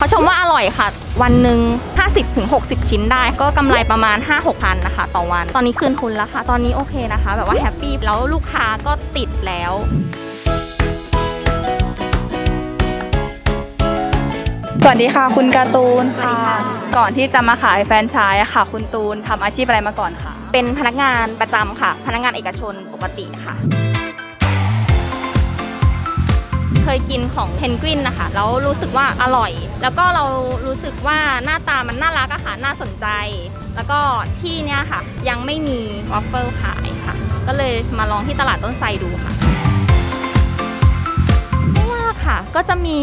เขาชมว่าอร่อยค่ะ วันหนึ่ง50ถึง60 ชิ้นได้ ก็กำไรประมาณ 5-6พันนะคะ ต่อวัน ตอนนี้คืนทุนแล้วค่ะ ตอนนี้โอเคนะคะ แบบว่าแฮปปี้แล้วลูกค้าก็ติดแล้วสวัสดีค่ะ คุณการ์ตูนสวัสดีค่ะ ก่อนที่จะมาขายแฟรนไชส์อะค่ะ คุณตูนทำอาชีพอะไรมาก่อนคะเป็นพนักงานประจำค่ะ พนักงานเอกชนปกติค่ะ เคยกินของเพนกวินนะคะแล้วรู้สึกว่าอร่อย แล้วก็เรารู้สึกว่าหน้าตามันน่ารักอะค่ะน่าสนใจ แล้วก็ที่เนี้ยค่ะ ยังไม่มีวอฟเฟิลขายค่ะ ก็เลยมาลองที่ตลาดต้นไทรดูค่ะไม่ยากค่ะก็จะมี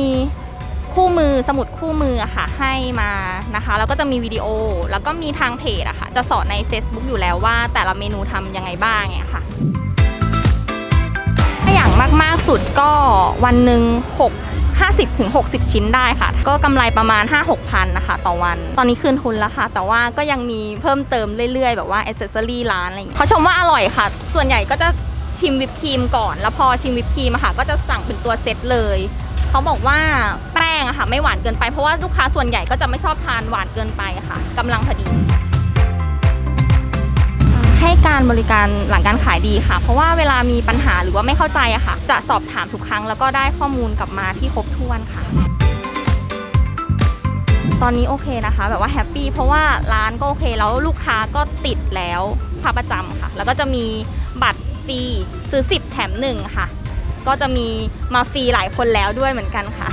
คู่มือสมุดคู่มือค่ะให้มานะคะ แล้วก็จะมีวิดีโอแล้วก็มีทางเพจอะค่ะจะสอนใน Facebook อยู่แล้วว่าแต่ละเมนูทำยังไงบ้างไงค่ะถ้าอย่างมาก สุดก็วันหนึ่ง6 50ถึง60 ชิ้นได้ค่ะ ก็กำไรประมาณ 5-6พันนะคะ ต่อวัน ตอนนี้คืนทุนแล้วค่ะ แต่ว่าก็ยังมีเพิ่มเติมเรื่อยๆ แบบว่าอ c เซสซอรี่ร้านอะไรอย่างเงี้ยเขาชมว่าอร่อยค่ะ ส่วนใหญ่ก็จะชิมวิปครีมก่อน แล้วพอชิมวิปครีมอะค่ะ ก็จะสั่งเป็นตัวเซตเลย เขาบอกว่าแป้งอะค่ะ ไม่หวานเกินไป เพราะว่าลูกค้าส่วนใหญ่ก็จะไม่ชอบทานหวานเกินไปค่ะกำลังพอดีารบริการหลังการขายดีค่ะ เพราะว่าเวลามีปัญหาหรือว่าไม่เข้าใจอะค่ะ จะสอบถามทุกครั้งแล้วก็ได้ข้อมูลกลับมาที่ครบถ้วนค่ะ ตอนนี้โอเคนะคะ แบบว่าแฮปปี้เพราะว่าร้านก็โอเคแล้วลูกค้าก็ติดแล้วพาประจำค่ะ แล้วก็จะมีบัตรฟรีซื้อ 10 แถม1ค่ะ ก็จะมีมาฟรีหลายคนแล้วด้วยเหมือนกันค่ะ